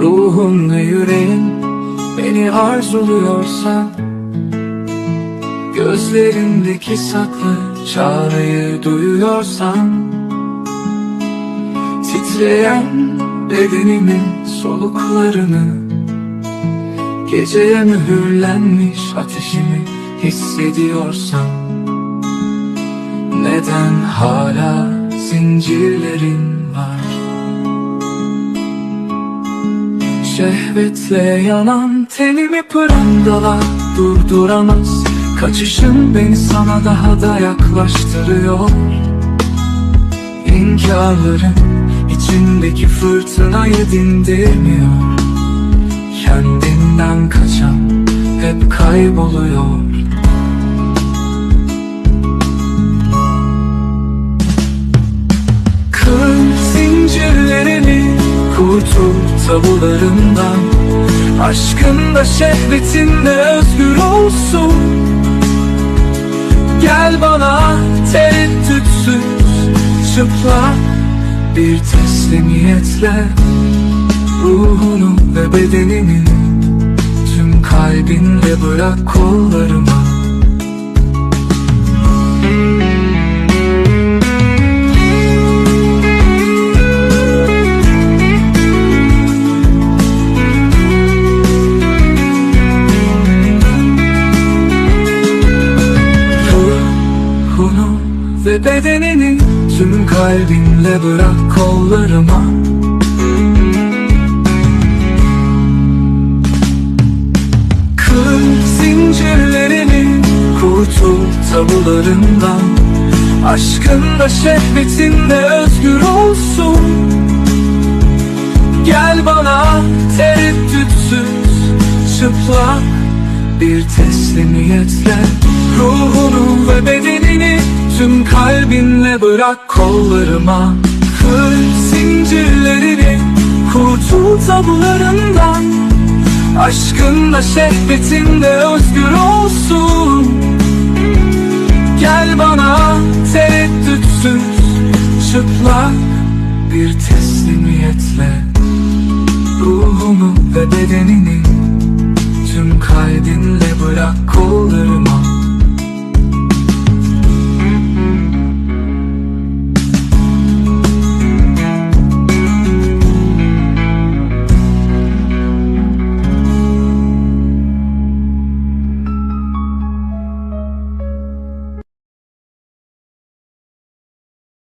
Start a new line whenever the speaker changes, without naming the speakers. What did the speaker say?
Ruhun ve yüreğin beni arzuluyorsan Gözlerindeki saklı çağrıyı duyuyorsan Titreyen bedenimin soluklarını Geceye mühürlenmiş ateşimi hissediyorsan Neden hala zincirlerin var Şehvetle yanan tenimi pırandalar durduramaz. Kaçışın beni sana daha da yaklaştırıyor. İnkarların içindeki fırtınayı dindirmiyor Kendinden kaçan hep kayboluyor tabularından Aşkında şehvetinde özgür olsun. Gel bana tereddütsüz çıplak bir teslimiyetle. Ruhunu ve bedenini tüm kalbinle bırak kollarıma ve bedenini tüm kalbinle bırak kollarıma. Kır zincirlerini kurtul tabularından. Aşkında şehvetinde özgür olsun. Gel bana tereddütsüz çıplak bir teslimiyetle Ruhunu ve bedenini tüm kalbinle bırak kollarıma. Kır zincirlerini kurtul tabularından Aşkınla şehvetinle özgür olsun. Gel bana tereddütsüz çıplak bir teslimiyetle Ruhumu ve bedenini